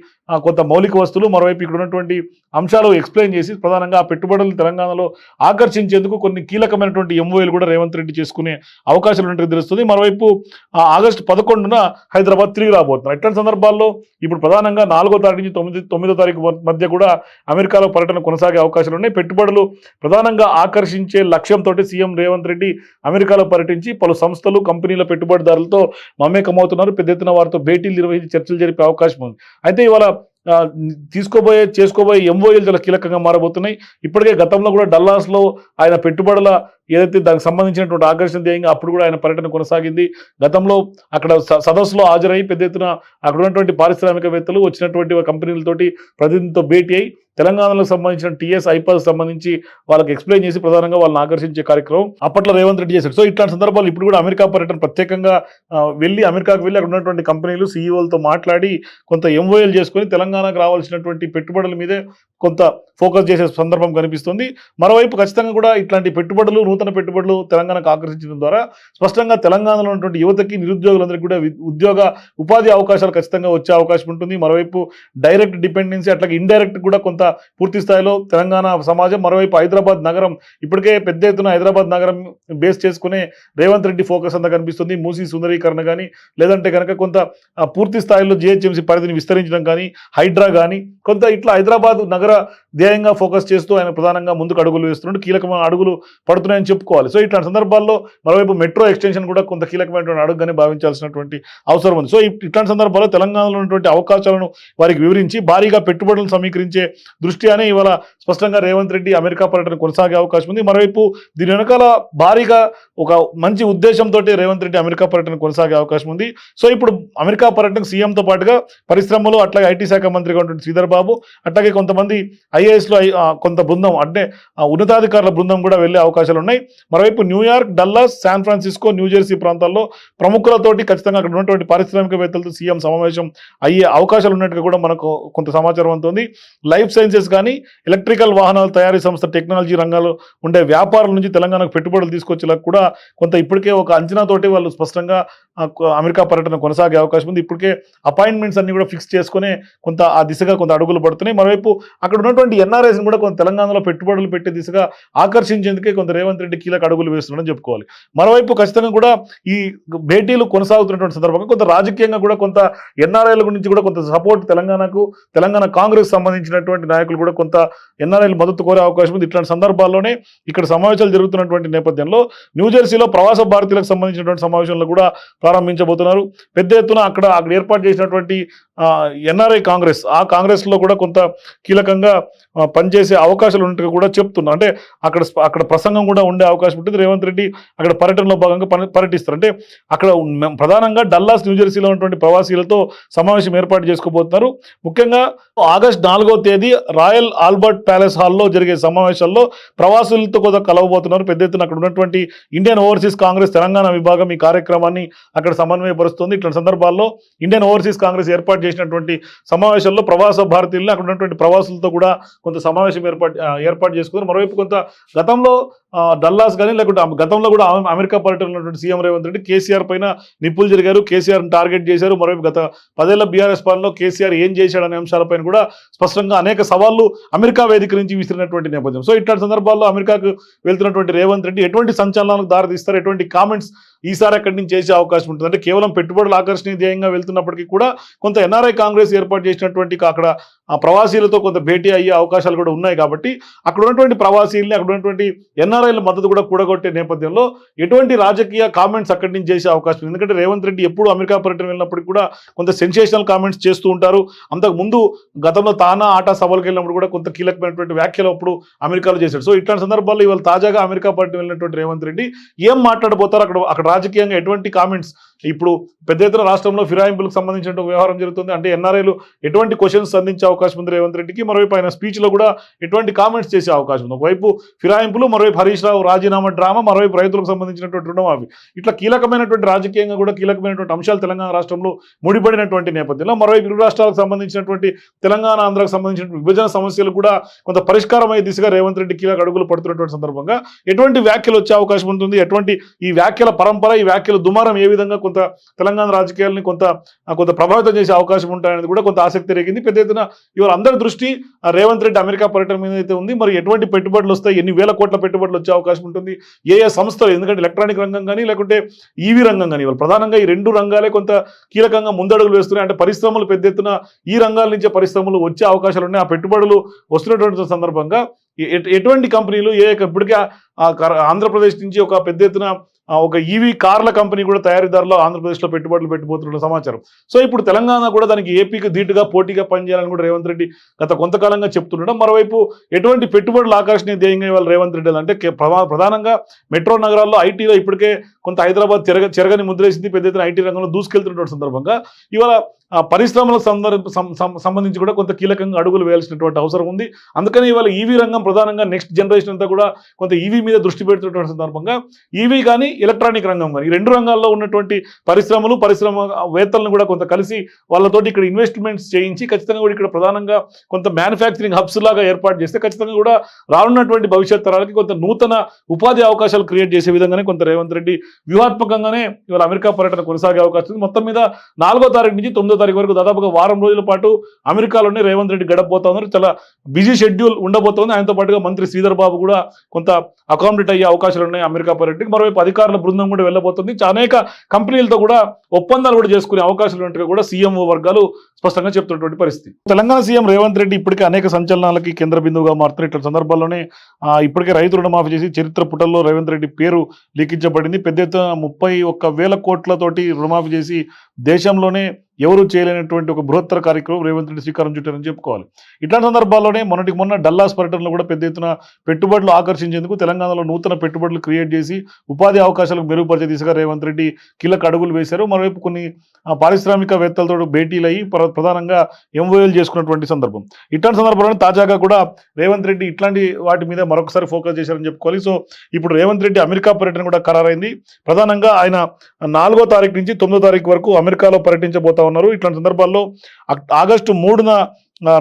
కొంత మౌలిక వస్తువులు మరోవైపు ఇక్కడ ఉన్నటువంటి అంశాలు ఎక్స్ప్లెయిన్ చేసి ప్రధానంగా ఆ పెట్టుబడులు తెలంగాణలో ఆకర్షించేందుకు కొన్ని కీలకమైనటువంటి ఎంఓఏలు కూడా రేవంత్ రెడ్డి చేసుకునే అవకాశాలు ఉన్నట్టు తెలుస్తుంది. మరోవైపు ఆ, ఆగస్టు పదకొండున హైదరాబాద్ తిరిగి రాబోతున్నారు. ఇట్లాంటి సందర్భాల్లో ఇప్పుడు ప్రధానంగా నాలుగో తారీఖు నుంచి తొమ్మిది తొమ్మిదో తారీఖు మధ్య కూడా అమెరికాలో పర్యటన కొనసాగే అవకాశాలు ఉన్నాయి. పెట్టుబడులు ప్రధానంగా ఆకర్షించే లక్ష్యంతో సీఎం రేవంత్ రెడ్డి అమెరికాలో పర్యటించి పలు సంస్థలు కంపెనీల పెట్టుబడిదారులతో మమేకమవుతున్నారు. పెద్ద ఎత్తున వారితో భేటీలు నిర్వహించి చర్చలు జరిపే అవకాశం ఉంది. అయితే ఇవాళ తీసుకోబోయే చేసుకోబోయే ఎంఓఎల్ చాలా కీలకంగా మారబోతున్నాయి. ఇప్పటికే గతంలో కూడా డల్లాస్లో ఆయన పెట్టుబడుల ఏదైతే దానికి సంబంధించినటువంటి ఆకర్షణ ధ్యేయంగా అప్పుడు కూడా ఆయన పర్యటన కొనసాగింది. గతంలో అక్కడ స- సదస్సులో హాజరై పెద్ద ఎత్తున అక్కడ ఉన్నటువంటి పారిశ్రామికవేత్తలు వచ్చినటువంటి కంపెనీలతోటి ప్రతినిధితో భేటీ అయి తెలంగాణలో సంబంధించిన టీఎస్ ఐపాస్ సంబంధించి వాళ్ళకి ఎక్స్ప్లెయిన్ చేసి ప్రధానంగా వాళ్ళని ఆకర్షించే కార్యక్రమం అప్పట్లో రేవంత్ రెడ్డి చేశాడు. సో ఇట్లాంటి సందర్భాలు ఇప్పుడు కూడా అమెరికా పర్యటన ప్రత్యేకంగా వెళ్ళి అమెరికాకు వెళ్ళి అక్కడ ఉన్నటువంటి కంపెనీలు సీఈఓలతో మాట్లాడి కొంత ఎంఓఎల్ చేసుకొని తెలంగాణకు రావాల్సినటువంటి పెట్టుబడుల మీదే కొంత ఫోకస్ చేసే సందర్భం కనిపిస్తుంది. మరోవైపు ఖచ్చితంగా కూడా ఇట్లాంటి పెట్టుబడులు నూతన పెట్టుబడులు తెలంగాణకు ఆకర్షించడం ద్వారా స్పష్టంగా తెలంగాణలో ఉన్నటువంటి యువతకి నిరుద్యోగులందరికీ కూడా ఉద్యోగ ఉపాధి అవకాశాలు ఖచ్చితంగా వచ్చే అవకాశం ఉంటుంది. మరోవైపు డైరెక్ట్ డిపెండెన్సీ అట్లాగే ఇండైరెక్ట్ కూడా కొంత పూర్తి స్థాయిలో తెలంగాణ సమాజం మరోవైపు హైదరాబాద్ నగరం ఇప్పటికే పెద్ద ఎత్తున హైదరాబాద్ నగరం బేస్ చేసుకునే రేవంత్ రెడ్డి ఫోకస్ అంతా కనిపిస్తుంది. మూసీ సుందరీకరణ కానీ లేదంటే కనుక కొంత పూర్తి స్థాయిలో జిహెచ్ఎంసీ పరిధిని విస్తరించడం కానీ హైడ్రా కానీ కొంత ఇట్లా హైదరాబాద్ నగర ధ్యేయంగా ఫోకస్ చేస్తూ ఆయన ప్రధానంగా ముందుకు అడుగులు వేస్తున్నాడు. కీలకమైన అడుగులు పడుతున్నాయని చెప్పుకోవాలి. సో ఇట్లాంటి సందర్భాల్లో మరోవైపు మెట్రో ఎక్స్టెన్షన్ కూడా కొంత కీలకమైనటువంటి అడుగుగానే భావించాల్సినటువంటి అవసరం ఉంది. సో ఇట్లాంటి సందర్భాల్లో తెలంగాణలో ఉన్నటువంటి అవకాశాలను వారికి వివరించి భారీగా పెట్టుబడులను సమీకరించే దృష్ట్యానే ఇవాళ స్పష్టంగా రేవంత్ రెడ్డి అమెరికా పర్యటన కొనసాగే అవకాశం ఉంది. మరోవైపు దీని వెనకాల భారీగా ఒక మంచి ఉద్దేశంతో రేవంత్ రెడ్డి అమెరికా పర్యటన కొనసాగే అవకాశం ఉంది. సో ఇప్పుడు అమెరికా పర్యటన సీఎంతో పాటుగా పరిశ్రమలు అట్లాగే ఐటీ శాఖ మంత్రిగా ఉంటుంది శ్రీధర్ బాబు అట్లాగే కొంతమంది ఐఏఎస్లో కొంత బృందం అంటే ఉన్నతాధికారుల బృందం కూడా వెళ్ళే అవకాశాలు ఉన్నాయి. మరోవైపు New York Dallas San Francisco New Jersey ప్రాంతాల్లో ప్రముఖులతోటి ఖచ్చితంగా అక్కడ ఉన్నటువంటి పారిశ్రామికవేత్తలతో సీఎం సమావేశం అయ్యే అవకాశాలు ఉన్నట్టుగా కూడా మనకు కొంత సమాచారం అందుతుంది. లైఫ్ సైన్సెస్ కానీ ఎలక్ట్రికల్ వాహనాల తయారీ సంస్థ టెక్నాలజీ రంగాల్లో ఉండే వ్యాపారుల నుంచి తెలంగాణకు పెట్టుబడులు తీసుకొచ్చేలా కూడా కొంత ఇప్పటికే ఒక అంచనాతోటి వాళ్ళు స్పష్టంగా అమెరికా పర్యటన కొనసాగే అవకాశం ఉంది. ఇప్పటికే అపాయింట్మెంట్స్ అన్ని కూడా ఫిక్స్ చేసుకునే కొంత ఆ దిశగా కొంత అడుగులు పడుతున్నాయి. మరోవైపు అక్కడ ఉన్నటువంటి ఎన్ఆర్ఐస్ని కూడా కొంత తెలంగాణలో పెట్టుబడులు పెట్టే దిశగా ఆకర్షించేందుకే కొంత రేవంత్ రెడ్డి కీలక అడుగులు వేస్తున్నాడని చెప్పుకోవాలి. మరోవైపు ఖచ్చితంగా కూడా ఈ భేటీలు కొనసాగుతున్నటువంటి సందర్భంగా కొంత రాజకీయంగా కూడా కొంత ఎన్ఆర్ఐల గురించి కూడా కొంత సపోర్ట్ తెలంగాణకు తెలంగాణ కాంగ్రెస్ సంబంధించినటువంటి నాయకులు కూడా కొంత ఎన్ఆర్ఐలు మద్దతు కోరే అవకాశం ఉంది. ఇట్లాంటి సందర్భాల్లోనే ఇక్కడ సమావేశాలు జరుగుతున్నటువంటి నేపథ్యంలో న్యూజెర్సీలో ప్రవాస భారతీయులకు సంబంధించినటువంటి సమావేశంలో కూడా ప్రారంభించబోతున్నారు. పెద్ద ఎత్తున అక్కడ అక్కడ ఏర్పాటు చేసినటువంటి ఎన్ఆర్ఐ కాంగ్రెస్ ఆ కాంగ్రెస్లో కూడా కొంత కీలకంగా పనిచేసే అవకాశాలు ఉన్నట్టుగా కూడా చెప్తున్నారు. అంటే అక్కడ అక్కడ ప్రసంగం కూడా ఉండే అవకాశం ఉంటుంది. రేవంత్ రెడ్డి అక్కడ పర్యటనలో భాగంగా పని- పర్యటిస్తారు. అంటే అక్కడ ప్రధానంగా డల్లాస్ న్యూజెర్సీలో ఉన్నటువంటి ప్రవాసీలతో సమావేశం ఏర్పాటు చేసుకోబోతున్నారు. ముఖ్యంగా ఆగస్ట్ నాలుగో తేదీ రాయల్ ఆల్బర్ట్ ప్యాలెస్ హాల్లో జరిగే సమావేశాల్లో ప్రవాసులతో కూడా కలవబోతున్నారు. పెద్ద ఎత్తున అక్కడ ఉన్నటువంటి ఇండియన్ ఓవర్సీస్ కాంగ్రెస్ తెలంగాణ విభాగం ఈ కార్యక్రమాన్ని అక్కడ సమన్వయపరుస్తుంది. ఇట్లాంటి సందర్భాల్లో ఇండియన్ ఓవర్సీస్ కాంగ్రెస్ ఏర్పాటు చేసినటువంటి సమావేశంలో ప్రవాస భారతీయులను అక్కడ ఉన్నటువంటి ప్రవాసులతో కూడా కొంత సమావేశం ఏర్పాటు ఏర్పాటు చేసుకున్నారు. మరోవైపు కొంత గతంలో డల్లాస్ కానీ లేకుంటే గతంలో కూడా అమెరికా పర్యటనలో ఉన్నటువంటి సీఎం రేవంత్ రెడ్డి కేసీఆర్ పైన నిప్పులు జరిగారు. కేసీఆర్ టార్గెట్ చేశారు. మరోవైపు గత పదేళ్ళ బీఆర్ఎస్ పాలనలో కేసీఆర్ ఏం చేశాడనే అంశాలపైన కూడా స్పష్టంగా అనేక సవాళ్ళు అమెరికా వేదిక నుంచి విసిరినటువంటి నేపథ్యం. సో ఇట్లాంటి సందర్భాల్లో అమెరికాకు వెళ్తున్నటువంటి రేవంత్ రెడ్డి ఎటువంటి సంచలనాలకు దారితీస్తారు? ఎటువంటి కామెంట్స్ ఈసారి అక్కడి నుంచి చేసే అవకాశం ఉంటుంది. అంటే కేవలం పెట్టుబడులు ఆకర్షణీయంగా వెళ్తున్నప్పటికీ కూడా కొంత ఎన్ఆర్ఐ కాంగ్రెస్ ఏర్పాటు చేసినటువంటి అక్కడ ప్రవాసీలతో కొంత భేటీ అయ్యే అవకాశాలు కూడా ఉన్నాయి కాబట్టి అక్కడ ఉన్నటువంటి ప్రవాసీల్ని అక్కడ ఉన్నటువంటి ఎన్ఆర్ఐల మద్దతు కూడా కూడగొట్టే నేపథ్యంలో ఎటువంటి రాజకీయ కామెంట్స్ అక్కడి నుంచి చేసే అవకాశం ఉంది ఎందుకంటే రేవంత్ రెడ్డి ఎప్పుడు అమెరికా పర్యటన వెళ్ళినప్పటికీ కూడా కొంత సెన్సేషనల్ కామెంట్స్ చేస్తూ ఉంటారు. అంతకు ముందు గతంలో తానా ఆటా సభలకు వెళ్ళినప్పుడు కూడా కొంత కీలకమైనటువంటి వ్యాఖ్యలు అప్పుడు అమెరికాలో చేశాడు. సో ఇట్లాంటి సందర్భాల్లో ఇవాళ తాజాగా అమెరికా పర్యటన వెళ్ళినటువంటి రేవంత్ రెడ్డి ఏం మాట్లాడబోతారు అక్కడ అక్కడ రాజకీయంగా ఎటువంటి కామెంట్స్ ఇప్పుడు పెద్ద ఎత్తున రాష్ట్రంలో ఫిరాయింపులకు సంబంధించిన వ్యవహారం జరుగుతుంది. అంటే ఎన్ఆర్ఐలు ఎటువంటి క్వశ్చన్స్ అందించే అవకాశం ఉంది రేవంత్ రెడ్డికి? మరోవైపు ఆయన స్పీచ్లో కూడా ఎటువంటి కామెంట్స్ చేసే అవకాశం ఉంది. ఒకవైపు ఫిరాయింపులు మరోవైపు హరీష్ రావు రాజీనామా డ్రామా మరోవైపు రైతులకు సంబంధించినటువంటి రుణమాఫీ. ఇట్లా కీలకమైనటువంటి రాజకీయంగా కూడా కీలకమైనటువంటి అంశాలు తెలంగాణ రాష్ట్రంలో ముడిపడినటువంటి నేపథ్యంలో మరోవైపు ఇరు రాష్ట్రాలకు సంబంధించినటువంటి తెలంగాణ ఆంధ్రకు సంబంధించిన విభజన సమస్యలు కూడా కొంత పరిష్కారమయ్యే దిశగా రేవంత్ రెడ్డి కీలక అడుగులు పడుతున్నటువంటి సందర్భంగా ఎటువంటి వ్యాఖ్యలు వచ్చే అవకాశం ఉంటుంది? ఎటువంటి ఈ వ్యాఖ్యల పరంపర ఈ వ్యాఖ్యలు దుమారం ఏ విధంగా కొంత తెలంగాణ రాజకీయాలని కొంత కొంత ప్రభావితం చేసే అవకాశం ఉంటాయనేది కూడా కొంత ఆసక్తి రేగింది పెద్ద ఎత్తున ఇవాళ అందరి దృష్టి రేవంత్ రెడ్డి అమెరికా పర్యటన మీద అయితే ఉంది. మరి ఎటువంటి పెట్టుబడులు వస్తాయి? ఎన్ని వేల కోట్ల పెట్టుబడులు వచ్చే అవకాశం ఉంటుంది? ఏ ఏ సంస్థలు ఎందుకంటే ఎలక్ట్రానిక్ రంగం కానీ లేకుంటే ఈవీ రంగం కానీ ఇవాళ ప్రధానంగా ఈ రెండు రంగాలే కొంత కీలకంగా ముందడుగులు వేస్తున్నాయి. అంటే పరిశ్రమలు పెద్ద ఎత్తున ఈ రంగాల నుంచే పరిశ్రమలు వచ్చే అవకాశాలు ఉన్నాయి. ఆ పెట్టుబడులు వస్తున్నటువంటి సందర్భంగా ఎటువంటి కంపెనీలు ఏ ఇప్పటికే ఆంధ్రప్రదేశ్ నుంచి ఒక పెద్ద ఎత్తున ఒక ఈవీ కార్ల కంపెనీ కూడా తయారీదారులు ఆంధ్రప్రదేశ్లో పెట్టుబడులు పెట్టిపోతున్న సమాచారం. సో ఇప్పుడు తెలంగాణ కూడా దానికి ఏపీకి ధీటుగా పోటీగా పనిచేయాలని కూడా రేవంత్ రెడ్డి గత కొంతకాలంగా చెప్తుండడం. మరోవైపు ఎటువంటి పెట్టుబడులు ఆకర్షణీయ ధ్యేయంగా ఇవాళ రేవంత్ రెడ్డి అంటే ప్రధానంగా మెట్రో నగరాల్లో ఐటీలో ఇప్పటికే కొంత హైదరాబాద్ చెరగ చెరగని ముద్రేసింది పెద్ద ఎత్తున ఐటీ రంగంలో దూసుకెళ్తున్నటువంటి సందర్భంగా ఇవాళ ఆ, పరిశ్రమలకు సందర్భ సంబంధించి కూడా కొంత కీలకంగా అడుగులు వేయాల్సినటువంటి అవసరం ఉంది. అందుకని ఇవాళ ఈవీ రంగం ప్రధానంగా నెక్స్ట్ జనరేషన్ అంతా కూడా కొంత ఈవీ మీద దృష్టి పెడుతున్నటువంటి సందర్భంగా ఈవీ కానీ ఎలక్ట్రానిక్ రంగం కానీ ఈ రెండు రంగాల్లో ఉన్నటువంటి పరిశ్రమలు పరిశ్రమ వేత్తలను కూడా కొంత కలిసి వాళ్ళతోటి ఇక్కడ ఇన్వెస్ట్మెంట్స్ చేయించి ఖచ్చితంగా కూడా ఇక్కడ ప్రధానంగా కొంత మ్యానుఫ్యాక్చరింగ్ హబ్స్ లాగా ఏర్పాటు చేస్తే ఖచ్చితంగా కూడా రానున్నటువంటి భవిష్యత్ తరాలకి కొంత నూతన ఉపాధి అవకాశాలు క్రియేట్ చేసే విధంగానే కొంత రేవంత్ రెడ్డి వ్యూహాత్మకంగానే ఇవాళ అమెరికా పర్యటన కొనసాగే అవకాశం మొత్తం మీద నాలుగో తారీఖు నుంచి తొమ్మిదో తారీఖు వరకు దాదాపుగా వారం రోజుల పాటు అమెరికాలోనే రేవంత్ రెడ్డి గడపబోతా ఉన్నారు. చాలా బిజీ షెడ్యూల్ ఉండబోతోంది ఆయనతో పాటుగా మంత్రి శ్రీధర్ బాబు కూడా కొంత అకామిడేట్ అయ్యే అవకాశాలు ఉన్నాయి అమెరికా పర్యటనకి. మరోవైపు అధికారుల బృందం కూడా వెళ్ళబోతుంది. అనేక కంపెనీలతో కూడా ఒప్పందాలు కూడా చేసుకునే అవకాశాలు ఉన్నట్టుగా కూడా సీఎంఓ వర్గాలు స్పష్టంగా చెప్తున్నటువంటి పరిస్థితి. తెలంగాణ సీఎం రేవంత్ రెడ్డి ఇప్పటికే అనేక సంచలనాలకి కేంద్ర బిందువుగా మారుతున్న ఇట్లా సందర్భాల్లోనే ఇప్పటికే రైతు రుణమాఫీ చేసి చరిత్ర పుటల్లో రేవంత్ రెడ్డి పేరు లిఖించబడింది. పెద్ద ఎత్తున ముప్పై ఒక్క వేల కోట్లతోటి రుణమాఫీ చేసి దేశంలోనే ఎవరు చేయలేనటువంటి ఒక బృహత్తర కార్యక్రమం రేవంత్ రెడ్డి శ్రీకారం చుట్టారని చెప్పుకోవాలి. ఇట్లాంటి సందర్భాల్లోనే మొన్నటికి మొన్న డల్లాస్ పర్యటనలో కూడా పెద్ద ఎత్తున పెట్టుబడులు ఆకర్షించేందుకు తెలంగాణలో నూతన పెట్టుబడులు క్రియేట్ చేసి ఉపాధి అవకాశాలకు మెరుగుపరిచే దిశగా రేవంత్ రెడ్డి కీలక అడుగులు వేశారు. మరోవైపు కొన్ని పారిశ్రామికవేత్తలతో భేటీలు అయ్యి ప్రధానంగా ఎంఓఎల్ చేసుకున్నటువంటి సందర్భం. ఇట్లాంటి సందర్భంలో తాజాగా కూడా రేవంత్ రెడ్డి ఇట్లాంటి వాటి మీద మరొకసారి ఫోకస్ చేశారని చెప్పుకోవాలి. సో ఇప్పుడు రేవంత్ రెడ్డి అమెరికా పర్యటన కూడా ఖరారైంది. ప్రధానంగా ఆయన నాలుగో తారీఖు నుంచి తొమ్మిదో తారీఖు వరకు అమెరికాలో పర్యటించబోతా ఉన్నారు. ఇట్లాంటి సందర్భాల్లో ఆగస్టు మూడున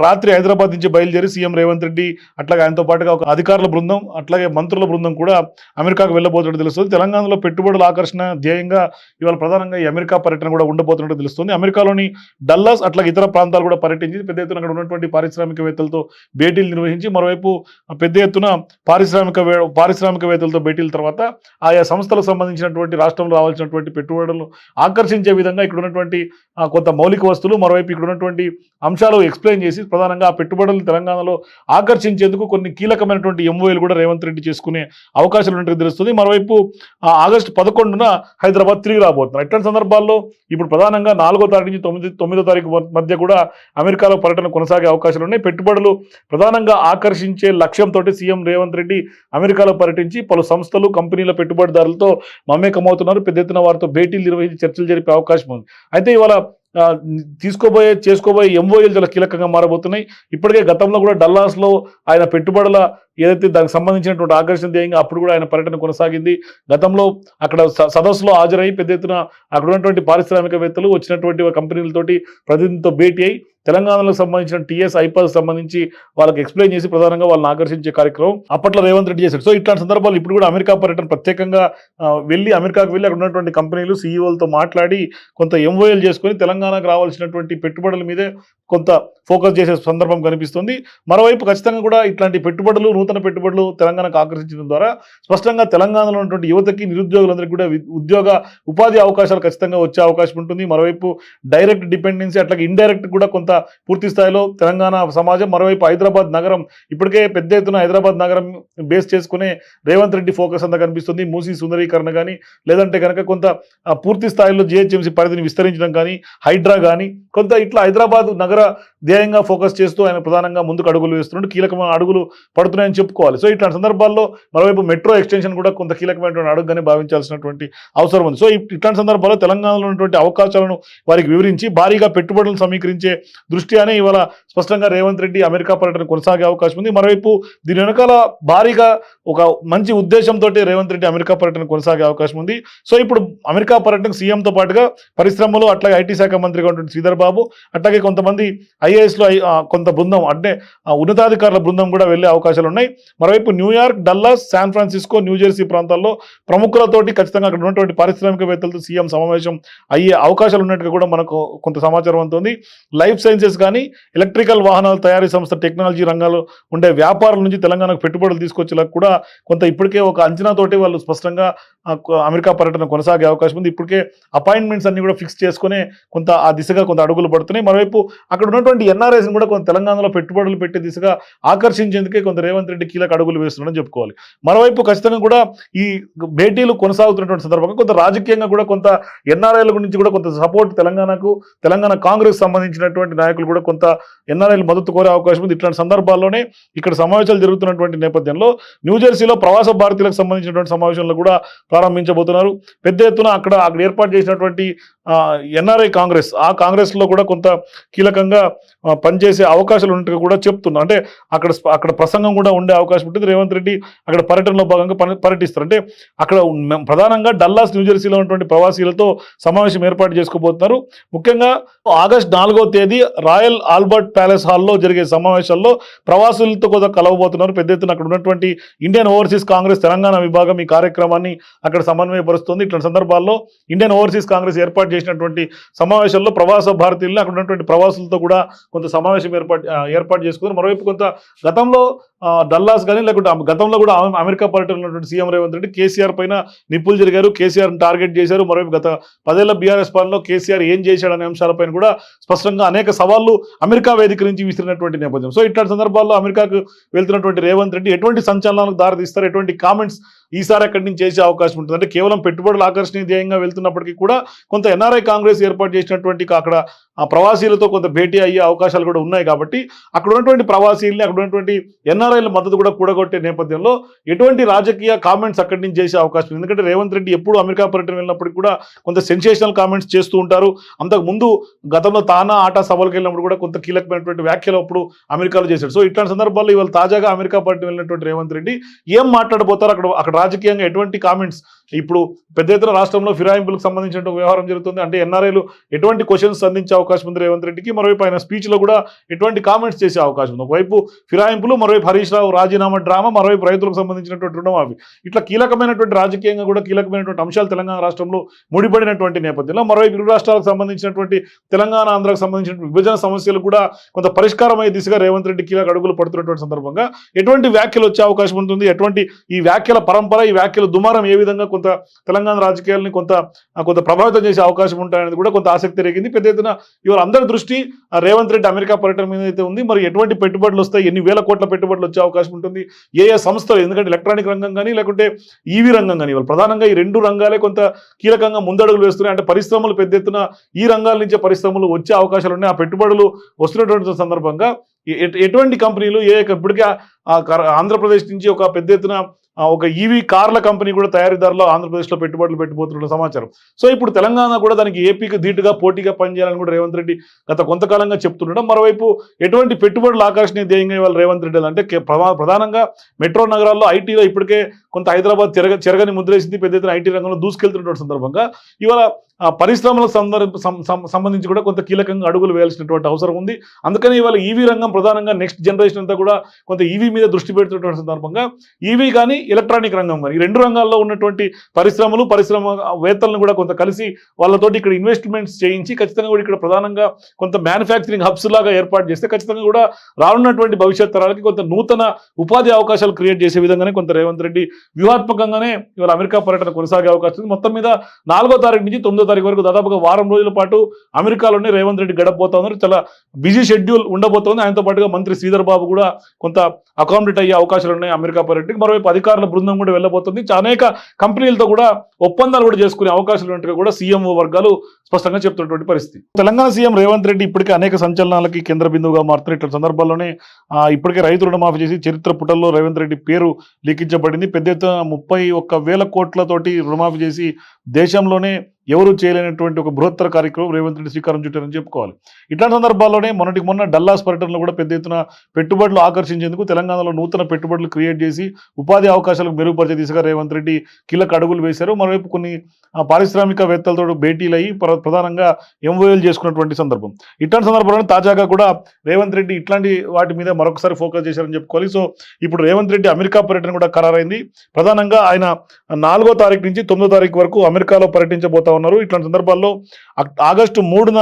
రాత్రి హైదరాబాద్ నుంచి బయలుదేరి సీఎం రేవంత్ రెడ్డి అట్లాగే ఆయనతో పాటుగా ఒక అధికారుల బృందం అట్లాగే మంత్రుల బృందం కూడా అమెరికాకు వెళ్ళబోతున్నట్టు తెలుస్తుంది. తెలంగాణలో పెట్టుబడుల ఆకర్షణ ధ్యేయంగా ఇవాళ ప్రధానంగా ఈ అమెరికా పర్యటన కూడా ఉండబోతున్నట్టు తెలుస్తుంది. అమెరికాలోని డల్లాస్ అట్లాగే ఇతర ప్రాంతాలు కూడా పర్యటించి పెద్ద ఎత్తున అక్కడ ఉన్నటువంటి పారిశ్రామికవేత్తలతో భేటీలు నిర్వహించి మరోవైపు పెద్ద ఎత్తున పారిశ్రామిక వే- పారిశ్రామికవేత్తలతో భేటీల తర్వాత ఆయా సంస్థలకు సంబంధించినటువంటి రాష్ట్రంలో రావాల్సినటువంటి పెట్టుబడులు ఆకర్షించే విధంగా ఇక్కడ ఉన్నటువంటి కొంత మౌలిక వస్తువులు మరోవైపు ఇక్కడ ఉన్నటువంటి అంశాలు ఎక్స్ప్లెయిన్ చేసి ప్రధానంగా ఆ పెట్టుబడులు తెలంగాణలో ఆకర్షించేందుకు కొన్ని కీలకమైనటువంటి ఎంఓఏలు కూడా రేవంత్ రెడ్డి చేసుకునే అవకాశాలు ఉన్నట్టు తెలుస్తుంది. మరోవైపు ఆ, ఆగస్టు పదకొండున హైదరాబాద్ తిరిగి రాబోతున్నారు. ఇట్లాంటి సందర్భాల్లో ఇప్పుడు ప్రధానంగా నాలుగో తారీఖు నుంచి తొమ్మిది తొమ్మిదో తారీఖు మధ్య కూడా అమెరికాలో పర్యటన కొనసాగే అవకాశాలు ఉన్నాయి. పెట్టుబడులు ప్రధానంగా ఆకర్షించే లక్ష్యంతో సీఎం రేవంత్ రెడ్డి అమెరికాలో పర్యటించి పలు సంస్థలు కంపెనీల పెట్టుబడిదారులతో మమేకమవుతున్నారు. పెద్ద ఎత్తున వారితో భేటీలు నిర్వహించి చర్చలు జరిపే అవకాశం ఉంది. అయితే ఇవాళ తీసుకోబోయే చేసుకోబోయే ఎంఓఎల్ చాలా కీలకంగా మారబోతున్నాయి. ఇప్పటికే గతంలో కూడా డల్లాస్లో ఆయన పెట్టుబడుల ఏదైతే దానికి సంబంధించినటువంటి ఆకర్షణ ధ్యేయంగా అప్పుడు కూడా ఆయన పర్యటన కొనసాగింది. గతంలో అక్కడ స- సదస్సులో హాజరై పెద్ద ఎత్తున అక్కడ ఉన్నటువంటి పారిశ్రామికవేత్తలు వచ్చినటువంటి కంపెనీలతోటి ప్రతినిధితో భేటీ అయి తెలంగాణలో సంబంధించిన టీఎస్ ఐపాస్ సంబంధించి వాళ్ళకి ఎక్స్ప్లెయిన్ చేసి ప్రధానంగా వాళ్ళని ఆకర్షించే కార్యక్రమం అప్పట్లో రేవంత్ రెడ్డి చేశాడు. సో ఇట్లాంటి సందర్భాలు ఇప్పుడు కూడా అమెరికా పర్యటన ప్రత్యేకంగా వెళ్ళి అమెరికాకు వెళ్ళి అక్కడ ఉన్నటువంటి కంపెనీలు సీఈఓలతో మాట్లాడి కొంత ఎంఓఎల్ చేసుకొని తెలంగాణకు రావాల్సినటువంటి పెట్టుబడుల మీదే కొంత ఫోకస్ చేసే సందర్భం కనిపిస్తుంది. మరోవైపు ఖచ్చితంగా కూడా ఇట్లాంటి పెట్టుబడులు నూతన పెట్టుబడులు తెలంగాణకు ఆకర్షించడం ద్వారా స్పష్టంగా తెలంగాణలో ఉన్నటువంటి యువతకి నిరుద్యోగులందరికీ కూడా ఉద్యోగ ఉపాధి అవకాశాలు ఖచ్చితంగా వచ్చే అవకాశం ఉంటుంది. మరోవైపు డైరెక్ట్ డిపెండెన్సీ అట్లాగే ఇండైరెక్ట్ కూడా కొంత పూర్తి స్థాయిలో తెలంగాణ సమాజం మరోవైపు హైదరాబాద్ నగరం ఇప్పటికే పెద్ద ఎత్తున హైదరాబాద్ నగరం బేస్ చేసుకునే రేవంత్ రెడ్డి ఫోకస్ అంతా కనిపిస్తుంది. మూసీ సుందరీకరణ కానీ లేదంటే కనుక కొంత పూర్తి స్థాయిలో జిహెచ్ఎంసీ పరిధిని విస్తరించడం కానీ హైడ్రా కానీ కొంత ఇట్లా హైదరాబాద్ నగర ధ్యేయంగా ఫోకస్ చేస్తూ ఆయన ప్రధానంగా ముందుకు అడుగులు వేస్తున్నాడు. కీలకమైన అడుగులు పడుతున్నాయని చెప్పుకోవాలి. సో ఇట్లాంటి సందర్భాల్లో మరోవైపు మెట్రో ఎక్స్టెన్షన్ కూడా కొంత కీలకమైనటువంటి అడుగుగానే భావించాల్సినటువంటి అవసరం ఉంది. సో ఇట్లాంటి సందర్భాల్లో తెలంగాణలో ఉన్నటువంటి అవకాశాలను వారికి వివరించి భారీగా పెట్టుబడులను సమీకరించే దృష్ట్యానే ఇవాళ స్పష్టంగా రేవంత్ రెడ్డి అమెరికా పర్యటన కొనసాగే అవకాశం ఉంది. మరోవైపు దీని వెనకాల భారీగా ఒక మంచి ఉద్దేశంతో రేవంత్ రెడ్డి అమెరికా పర్యటన కొనసాగే అవకాశం ఉంది. సో ఇప్పుడు అమెరికా పర్యటన సీఎంతో పాటుగా పరిశ్రమలు అట్లాగే ఐటీ శాఖ మంత్రిగా ఉంటుంది శ్రీధర్ బాబు అట్లాగే కొంతమంది ఐఏఎస్లో కొంత బృందం అంటే ఉన్నతాధికారుల బృందం కూడా వెళ్ళే అవకాశాలు ఉన్నాయి. మరోవైపు New York Dallas San Francisco New Jersey ప్రాంతాల్లో ప్రముఖులతోటి ఖచ్చితంగా అక్కడ ఉన్నటువంటి పారిశ్రామికవేత్తలతో సీఎం సమావేశం అయ్యే అవకాశాలు ఉన్నట్టుగా కూడా మనకు కొంత సమాచారం అందుతుంది. లైఫ్ సైన్స్ ఏజెన్సీస్ కానీ ఎలక్ట్రికల్ వాహనాల తయారీ సంస్థ టెక్నాలజీ రంగాల్లో ఉండే వ్యాపారుల నుంచి తెలంగాణకు పెట్టుబడులు తీసుకొచ్చేలా కూడా కొంత ఇప్పటికే ఒక అంచనాతోటి వాళ్ళు స్పష్టంగా అమెరికా పర్యటన కొనసాగే అవకాశం ఉంది. ఇప్పటికే అపాయింట్మెంట్స్ అన్ని కూడా ఫిక్స్ చేసుకునే కొంత ఆ దిశగా కొంత అడుగులు పడుతున్నాయి. మరోవైపు అక్కడ ఉన్నటువంటి ఎన్ఆర్ఐస్ని కూడా కొంత తెలంగాణలో పెట్టుబడులు పెట్టే దిశగా ఆకర్షించేందుకే కొంత రేవంత్ రెడ్డి కీలక అడుగులు వేస్తున్నాడని చెప్పుకోవాలి. మరోవైపు ఖచ్చితంగా కూడా ఈ భేటీలు కొనసాగుతున్నటువంటి సందర్భంగా కొంత రాజకీయంగా కూడా కొంత ఎన్ఆర్ఐల గురించి కూడా కొంత సపోర్ట్ తెలంగాణకు తెలంగాణ కాంగ్రెస్ సంబంధించినటువంటి నాయకులు కూడా కొంత ఎన్ఆర్ఐలు మద్దతు కోరే అవకాశం ఉంది. ఇట్లాంటి సందర్భాల్లోనే ఇక్కడ సమావేశాలు జరుగుతున్నటువంటి నేపథ్యంలో న్యూజెర్సీలో ప్రవాస భారతీయులకు సంబంధించినటువంటి సమావేశంలో కూడా ప్రారంభించబోతున్నారు. పెద్ద ఎత్తున అక్కడ అక్కడ ఏర్పాటు చేసినటువంటి ఎన్ఆర్ఐ కాంగ్రెస్ ఆ కాంగ్రెస్లో కూడా కొంత కీలకంగా పనిచేసే అవకాశాలు ఉన్నట్టుగా కూడా చెప్తున్నారు అంటే అక్కడ అక్కడ ప్రసంగం కూడా ఉండే అవకాశం ఉంటుంది. రేవంత్ రెడ్డి అక్కడ పర్యటనలో భాగంగా పర్యటిస్తారు. అంటే అక్కడ ప్రధానంగా డల్లాస్ న్యూజెర్సీలో ఉన్నటువంటి ప్రవాసీలతో సమావేశం ఏర్పాటు చేసుకోబోతున్నారు. ముఖ్యంగా ఆగస్ట్ నాలుగో తేదీ రాయల్ ఆల్బర్ట్ ప్యాలెస్ హాల్లో జరిగే సమావేశాల్లో ప్రవాసులతో కూడా కలవబోతున్నారు. పెద్ద ఎత్తున అక్కడ ఉన్నటువంటి ఇండియన్ ఓవర్సీస్ కాంగ్రెస్ తెలంగాణ విభాగం ఈ కార్యక్రమాన్ని అక్కడ సమన్వయపరుస్తుంది. ఇట్లాంటి సందర్భాల్లో ఇండియన్ ఓవర్సీస్ కాంగ్రెస్ ఏర్పాటు చేసినటువంటి సమావేశాల్లో ప్రవాస భారతీయులను అక్కడ ఉన్నటువంటి ప్రవాసులతో కూడా కొంత సమావేశం ఏర్పాటు ఏర్పాటు చేసుకున్నారు మరోవైపు కొంత గతంలో డల్లాస్ కానీ లేకుంటే గతంలో కూడా అమెరికా పర్యటనలో ఉన్నటువంటి సీఎం రేవంత్ రెడ్డి కేసీఆర్ పైన నిప్పులు జరిగారు. కేసీఆర్ టార్గెట్ చేశారు. మరోవైపు గత పదేళ్ళ బీఆర్ఎస్ పాలనలో కేసీఆర్ ఏం చేశాడనే అంశాలపైన కూడా స్పష్టంగా అనేక సవాళ్ళు అమెరికా వేదిక నుంచి విసిరినటువంటి నేపథ్యం. సో ఇట్లాంటి సందర్భాల్లో అమెరికాకు వెళ్తున్నటువంటి రేవంత్ రెడ్డి ఎటువంటి సంచలనాలకు దారితీస్తారు? ఎటువంటి కామెంట్స్ ఈసారి అక్కడి నుంచి చేసే అవకాశం ఉంటుంది. అంటే కేవలం పెట్టుబడులు ఆకర్షణీయంగా వెళ్తున్నప్పటికీ కూడా కొంత ఎన్ఆర్ఐ కాంగ్రెస్ ఏర్పాటు చేసినటువంటి అక్కడ ఆ ప్రవాసీలతో కొంత భేటీ అయ్యే అవకాశాలు కూడా ఉన్నాయి కాబట్టి అక్కడ ఉన్నటువంటి ప్రవాసీల్ని అక్కడ ఉన్నటువంటి ఎన్ఆర్ఐల మద్దతు కూడా కూడగొట్టే నేపథ్యంలో ఎటువంటి రాజకీయ కామెంట్స్ అక్కడి నుంచి చేసే అవకాశం ఉంది ఎందుకంటే రేవంత్ రెడ్డి ఎప్పుడు అమెరికా పర్యటన వెళ్ళినప్పటికీ కూడా కొంత సెన్సేషనల్ కామెంట్స్ చేస్తూ ఉంటారు. అంతకు ముందు గతంలో తానా ఆటా సభలకు వెళ్ళినప్పుడు కూడా కొంత కీలకమైనటువంటి వ్యాఖ్యలు అప్పుడు అమెరికాలో చేశాడు. సో ఇట్లాంటి సందర్భాల్లో ఇవాళ తాజాగా అమెరికా పర్యటన వెళ్ళినటువంటి రేవంత్ రెడ్డి ఏం మాట్లాడబోతారు అక్కడ అక్కడ రాజకీయంగా ఎటువంటి కామెంట్స్ ఇప్పుడు పెద్ద ఎత్తున రాష్ట్రంలో ఫిరాయింపులకు సంబంధించిన వ్యవహారం జరుగుతుంది. అంటే ఎన్ఆర్ఐలు ఎటువంటి క్వశ్చన్స్ అందించే అవకాశం ఉంది రేవంత్ రెడ్డికి. మరోవైపు ఆయన స్పీచ్లో కూడా ఎటువంటి కామెంట్స్ చేసే అవకాశం ఉంది. ఒకవైపు ఫిరాయింపులు మరోవైపు హరీష్ రావు రాజీనామా డ్రామా మరోవైపు రైతులకు సంబంధించినటువంటి రుణమాఫీ. ఇట్లా కీలకమైనటువంటి రాజకీయంగా కూడా కీలకమైనటువంటి అంశాలు తెలంగాణ రాష్ట్రంలో ముడిపడినటువంటి నేపథ్యంలో మరోవైపు ఇరు రాష్ట్రాలకు సంబంధించినటువంటి తెలంగాణ ఆంధ్రకు సంబంధించిన విభజన సమస్యలు కూడా కొంత పరిష్కారం అయ్యే దిశగా రేవంత్ రెడ్డి కీలక అడుగులు పడుతున్నటువంటి సందర్భంగా ఎటువంటి వ్యాఖ్యలు వచ్చే అవకాశం ఉంటుంది? ఎటువంటి ఈ వ్యాఖ్యల పరంపర ఈ వ్యాఖ్యల దుమారం ఏ విధంగా కొంత తెలంగాణ రాజకీయాలని కొంత కొంత ప్రభావితం చేసే అవకాశం ఉంటాయనేది కూడా కొంత ఆసక్తి రేగింది. పెద్ద ఎత్తున ఇవాళ అందరి దృష్టి రేవంత్ రెడ్డి అమెరికా పర్యటన మీద అయితే ఉంది. మరి ఎటువంటి పెట్టుబడులు వస్తాయి? ఎన్ని వేల కోట్ల పెట్టుబడులు వచ్చే అవకాశం ఉంటుంది? ఏ ఏ సంస్థలు ఎందుకంటే ఎలక్ట్రానిక్ రంగం కానీ లేకుంటే ఈవీ రంగం కానీ ఇవాళ ప్రధానంగా ఈ రెండు రంగాలే కొంత కీలకంగా ముందడుగులు వేస్తున్నాయి. అంటే పరిశ్రమలు పెద్ద ఎత్తున ఈ రంగాల నుంచే పరిశ్రమలు వచ్చే అవకాశాలు ఉన్నాయి. ఆ పెట్టుబడులు వస్తున్నటువంటి సందర్భంగా ఎటువంటి కంపెనీలు ఏ ఇప్పటికే ఆంధ్రప్రదేశ్ నుంచి ఒక పెద్ద ఎత్తున ఒక ఈవీ కార్ల కంపెనీ కూడా తయారీదారులు ఆంధ్రప్రదేశ్లో పెట్టుబడులు పెట్టిపోతున్న సమాచారం. సో ఇప్పుడు తెలంగాణ కూడా దానికి ఏపీకి ధీటుగా పోటీగా పనిచేయాలని కూడా రేవంత్ రెడ్డి గత కొంతకాలంగా చెప్తుండడం. మరోవైపు ఎటువంటి పెట్టుబడులు ఆకర్షణీయ ధ్యేయంగా ఇవాళ రేవంత్ రెడ్డి అంటే ప్రధానంగా మెట్రో నగరాల్లో ఐటీలో ఇప్పటికే కొంత హైదరాబాద్ చెరగ చెరగని ముద్రేసింది పెద్ద ఎత్తున ఐటీ రంగంలో దూసుకెళ్తున్నటువంటి సందర్భంగా ఇవాళ పరిశ్రమలకు సంబంధించి కూడా కొంత కీలకంగా అడుగులు వేయాల్సినటువంటి అవసరం ఉంది. అందుకని ఇవాళ ఈవీ రంగం ప్రధానంగా నెక్స్ట్ జనరేషన్ అంతా కూడా కొంత ఈవీ మీద దృష్టి పెడుతున్నటువంటి సందర్భంగా ఈవీ కానీ ఎలక్ట్రానిక్ రంగం కానీ ఈ రెండు రంగాల్లో ఉన్నటువంటి పరిశ్రమలు పరిశ్రమ వేత్తలను కూడా కొంత కలిసి వాళ్ళతోటి ఇక్కడ ఇన్వెస్ట్మెంట్స్ చేయించి ఖచ్చితంగా కూడా ఇక్కడ ప్రధానంగా కొంత మ్యానుఫ్యాక్చరింగ్ హబ్స్ లాగా ఏర్పాటు చేస్తే ఖచ్చితంగా కూడా రానున్నటువంటి భవిష్యత్ తరాలకి కొంత నూతన ఉపాధి అవకాశాలు క్రియేట్ చేసే విధంగానే కొంత రేవంత్ రెడ్డి వ్యూహాత్మకంగానే ఇవాళ అమెరికా పర్యటన కొనసాగే అవకాశం మొత్తం మీద నాలుగో తారీఖు నుంచి తొమ్మిదో తారీఖు వరకు దాదాపుగా వారం రోజుల పాటు అమెరికాలోనే రేవంత్ రెడ్డి గడపబోతా ఉన్నారు. చాలా బిజీ షెడ్యూల్ ఉండబోతోంది ఆయనతో పాటుగా మంత్రి శ్రీధర్ బాబు కూడా కొంత అకామిడేట్ అయ్యే అవకాశాలు ఉన్నాయి అమెరికా పర్యటనకి. మరోవైపు అధికారుల బృందం కూడా వెళ్ళబోతుంది. అనేక కంపెనీలతో కూడా ఒప్పందాలు కూడా చేసుకునే అవకాశాలు ఉన్నట్టుగా కూడా సీఎంఓ వర్గాలు స్పష్టంగా చెప్తున్నటువంటి పరిస్థితి. తెలంగాణ సీఎం రేవంత్ రెడ్డి ఇప్పటికే అనేక సంచలనాలకి కేంద్ర బిందువుగా మారుతున్న ఇట్ల సందర్భాల్లోనే ఇప్పటికే రైతు రుణమాఫీ చేసి చరిత్ర పుటల్లో రేవంత్ రెడ్డి పేరు లిఖించబడింది. పెద్ద ఎత్తున ముప్పై ఒక్క వేల కోట్లతోటి రుణమాఫీ చేసి దేశంలోనే ఎవరు చేయలేనటువంటి ఒక బృహత్తర కార్యక్రమం రేవంత్ రెడ్డి శ్రీకారం చుట్టారని చెప్పుకోవాలి. ఇట్లాంటి సందర్భాల్లోనే మొన్నటికి మొన్న డల్లాస్ పర్యటనలో కూడా పెద్ద ఎత్తున పెట్టుబడులు ఆకర్షించేందుకు తెలంగాణలో నూతన పెట్టుబడులు క్రియేట్ చేసి ఉపాధి అవకాశాలకు మెరుగుపరిచే దిశగా రేవంత్ రెడ్డి కీలక అడుగులు వేశారు. మరోవైపు కొన్ని పారిశ్రామికవేత్తలతో భేటీలు అయ్యి ప్రధానంగా ఎంఓఎల్ చేసుకున్నటువంటి సందర్భం. ఇట్లాంటి సందర్భంలో తాజాగా కూడా రేవంత్ రెడ్డి ఇట్లాంటి వాటి మీద మరొకసారి ఫోకస్ చేశారని చెప్పుకోవాలి. సో ఇప్పుడు రేవంత్ రెడ్డి అమెరికా పర్యటన కూడా ఖరారైంది. ప్రధానంగా ఆయన నాలుగో తారీఖు నుంచి తొమ్మిదో తారీఖు వరకు అమెరికాలో పర్యటించబోతా ఉన్నారు. ఇట్లాంటి సందర్భాల్లో ఆగస్టు మూడున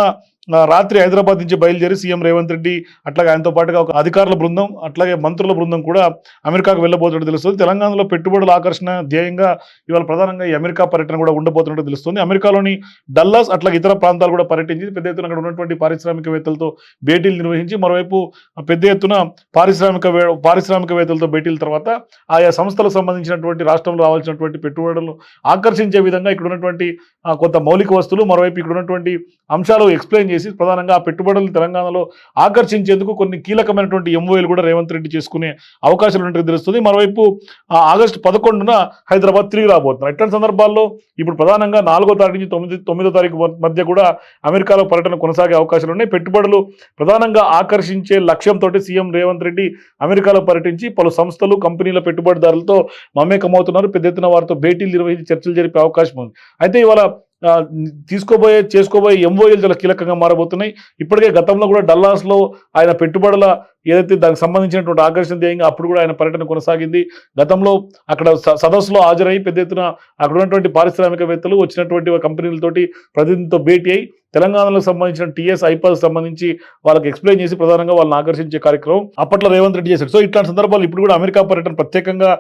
రాత్రి హైదరాబాద్ నుంచి బయలుదేరి సీఎం రేవంత్ రెడ్డి అట్లాగే ఆయనతో పాటుగా ఒక అధికారుల బృందం అట్లాగే మంత్రుల బృందం కూడా అమెరికాకు వెళ్ళబోతున్నట్టు తెలుస్తుంది. తెలంగాణలో పెట్టుబడుల ఆకర్షణ ధ్యేయంగా ఇవాళ ప్రధానంగా ఈ అమెరికా పర్యటన కూడా ఉండబోతున్నట్టు తెలుస్తుంది. అమెరికాలోని డల్లాస్ అట్లాగే ఇతర ప్రాంతాలు కూడా పర్యటించి పెద్ద ఎత్తున అక్కడ ఉన్నటువంటి పారిశ్రామికవేత్తలతో భేటీలు నిర్వహించి మరోవైపు పెద్ద ఎత్తున పారిశ్రామిక పారిశ్రామికవేత్తలతో భేటీల తర్వాత ఆయా సంస్థలకు సంబంధించినటువంటి రాష్ట్రంలో రావాల్సినటువంటి పెట్టుబడులు ఆకర్షించే విధంగా ఇక్కడ ఉన్నటువంటి కొంత మౌలిక వస్తువులు మరోవైపు ఇక్కడ ఉన్నటువంటి అంశాలు ఎక్స్ప్లెయిన్ చేసి ప్రధానంగా పెట్టుబడులు తెలంగాణలో ఆకర్షించేందుకు కొన్ని కీలకమైనటువంటి ఎంఓఏలు కూడా రేవంత్ రెడ్డి చేసుకునే అవకాశాలు ఉన్నట్టు తెలుస్తుంది. మరోవైపు ఆ, ఆగస్టు పదకొండున హైదరాబాద్ తిరిగి రాబోతున్నారు. ఇట్లాంటి సందర్భాల్లో ఇప్పుడు ప్రధానంగా నాలుగో తారీఖు నుంచి తొమ్మిది తొమ్మిదో తారీఖు మధ్య కూడా అమెరికాలో పర్యటన కొనసాగే అవకాశాలు ఉన్నాయి. పెట్టుబడులు ప్రధానంగా ఆకర్షించే లక్ష్యంతో సీఎం రేవంత్ రెడ్డి అమెరికాలో పర్యటించి పలు సంస్థలు కంపెనీల పెట్టుబడిదారులతో మమేకమవుతున్నారు. పెద్ద ఎత్తున వారితో భేటీలు నిర్వహించి చర్చలు జరిపే అవకాశం ఉంది. అయితే ఇవాళ తీసుకోబోయే చేసుకోబోయే ఎంఓఏలు చాలా కీలకంగా మారబోతున్నాయి. ఇప్పటికే గతంలో కూడా డల్లాస్లో ఆయన పెట్టుబడుల ఏదైతే దానికి సంబంధించినటువంటి ఆకర్షణ ధ్యేయంగా అప్పుడు కూడా ఆయన పర్యటన కొనసాగింది. గతంలో అక్కడ స- సదస్సులో హాజరై పెద్ద ఎత్తున అక్కడ ఉన్నటువంటి పారిశ్రామికవేత్తలు వచ్చినటువంటి కంపెనీలతోటి ప్రతినిధితో భేటీ అయి తెలంగాణకు సంబంధించిన టీఎస్ ఐపాస్ సంబంధించి వాళ్ళకి ఎక్స్ప్లెయిన్ చేసి ప్రధానంగా వాళ్ళని ఆకర్షించే కార్యక్రమం అప్పట్లో రేవంత్ రెడ్డి చేశాడు. సో ఇట్లాంటి సందర్భాలు ఇప్పుడు కూడా అమెరికా పర్యటన ప్రత్యేకంగా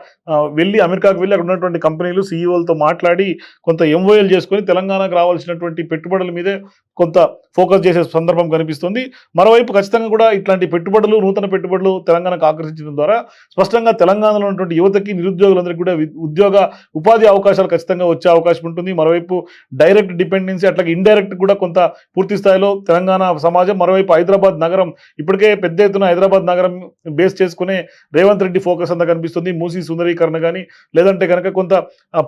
వెళ్ళి అమెరికాకు వెళ్ళి అక్కడ ఉన్నటువంటి కంపెనీలు సీఈఓలతో మాట్లాడి కొంత ఎంఓఎల్ చేసుకొని తెలంగాణకు రావాల్సినటువంటి పెట్టుబడుల మీదే కొంత ఫోకస్ చేసే సందర్భం కనిపిస్తుంది. మరోవైపు ఖచ్చితంగా కూడా ఇట్లాంటి పెట్టుబడులు నూతన పెట్టుబడులు తెలంగాణకు ఆకర్షించడం ద్వారా స్పష్టంగా తెలంగాణలో ఉన్నటువంటి యువతకి నిరుద్యోగులందరికీ కూడా ఉద్యోగ ఉపాధి అవకాశాలు ఖచ్చితంగా వచ్చే అవకాశం ఉంటుంది. మరోవైపు డైరెక్ట్ డిపెండెన్సీ అట్లాగే ఇండైరెక్ట్ కూడా కొంత పూర్తి స్థాయిలో తెలంగాణ సమాజం మరోవైపు హైదరాబాద్ నగరం ఇప్పటికే పెద్ద ఎత్తున హైదరాబాద్ నగరం బేస్ చేసుకునే రేవంత్ రెడ్డి ఫోకస్ అంతా కనిపిస్తుంది. మూసీ సుందరీకరణ కానీ లేదంటే కనుక కొంత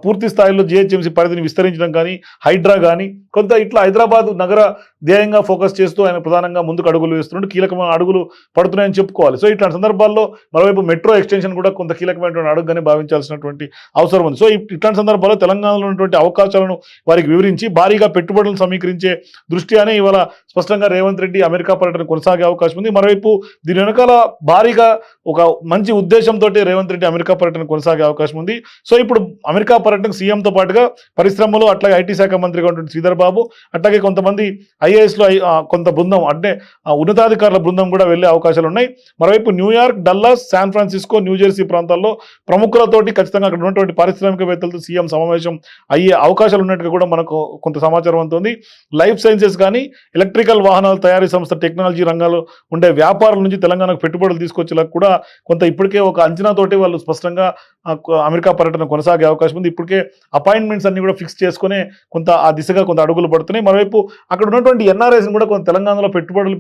పూర్తి స్థాయిలో జిహెచ్ఎంసీ పరిధిని విస్తరించడం కానీ హైడ్రా కానీ కొంత ఇట్లా హైదరాబాద్ నగర ధ్యేయంగా ఫోకస్ చేస్తూ ఆయన ప్రధానంగా ముందుకు అడుగులు వేస్తున్నాడు. కీలకమైన అడుగులు పడుతున్నాయని చెప్పుకోవాలి. సో ఇట్లాంటి సందర్భాల్లో మరోవైపు మెట్రో ఎక్స్టెన్షన్ కూడా కొంత కీలకమైనటువంటి అడుగుగానే భావించాల్సినటువంటి అవసరం ఉంది. సో ఇట్లాంటి సందర్భాల్లో తెలంగాణలో ఉన్నటువంటి అవకాశాలను వారికి వివరించి భారీగా పెట్టుబడులను సమీకరించే దృష్ట్యానే ఇవాళ స్పష్టంగా రేవంత్ రెడ్డి అమెరికా పర్యటన కొనసాగే అవకాశం ఉంది. మరోవైపు దీని వెనకాల భారీగా ఒక మంచి ఉద్దేశంతో రేవంత్ రెడ్డి అమెరికా పర్యటన కొనసాగే అవకాశం ఉంది. సో ఇప్పుడు అమెరికా పర్యటన సీఎంతో పాటుగా పరిశ్రమలు అట్లాగే ఐటీ శాఖ మంత్రిగా ఉంటుంది శ్రీధర్ బాబు అట్లాగే కొంతమంది ఐఏఎస్లో కొంత బృందం అంటే ఉన్నతాధికారుల బృందం కూడా వెళ్ళే అవకాశాలు ఉన్నాయి. మరోవైపు New York Dallas San Francisco New Jersey ప్రాంతాల్లో ప్రముఖులతోటి ఖచ్చితంగా అక్కడ ఉన్నటువంటి పారిశ్రామికవేత్తలతో సీఎం సమావేశం అయ్యే అవకాశాలు ఉన్నట్టుగా కూడా మనకు కొంత సమాచారం అందుతుంది. లైఫ్ ఏజెన్సీస్ కానీ ఎలక్ట్రికల్ వాహనాల తయారీ సంస్థ టెక్నాలజీ రంగాల్లో ఉండే వ్యాపారుల నుంచి తెలంగాణకు పెట్టుబడులు తీసుకొచ్చేలా కూడా కొంత ఇప్పటికే ఒక అంచనాతోటి వాళ్ళు స్పష్టంగా అమెరికా పర్యటన కొనసాగే అవకాశం ఉంది. ఇప్పటికే అపాయింట్మెంట్స్ అన్ని కూడా ఫిక్స్ చేసుకునే కొంత ఆ దిశగా కొంత అడుగులు పడుతున్నాయి. మరోవైపు అక్కడ ఉన్నటువంటి ఎన్ఆర్ఐస్ కూడా కొంత తెలంగాణలో పెట్టుబడులు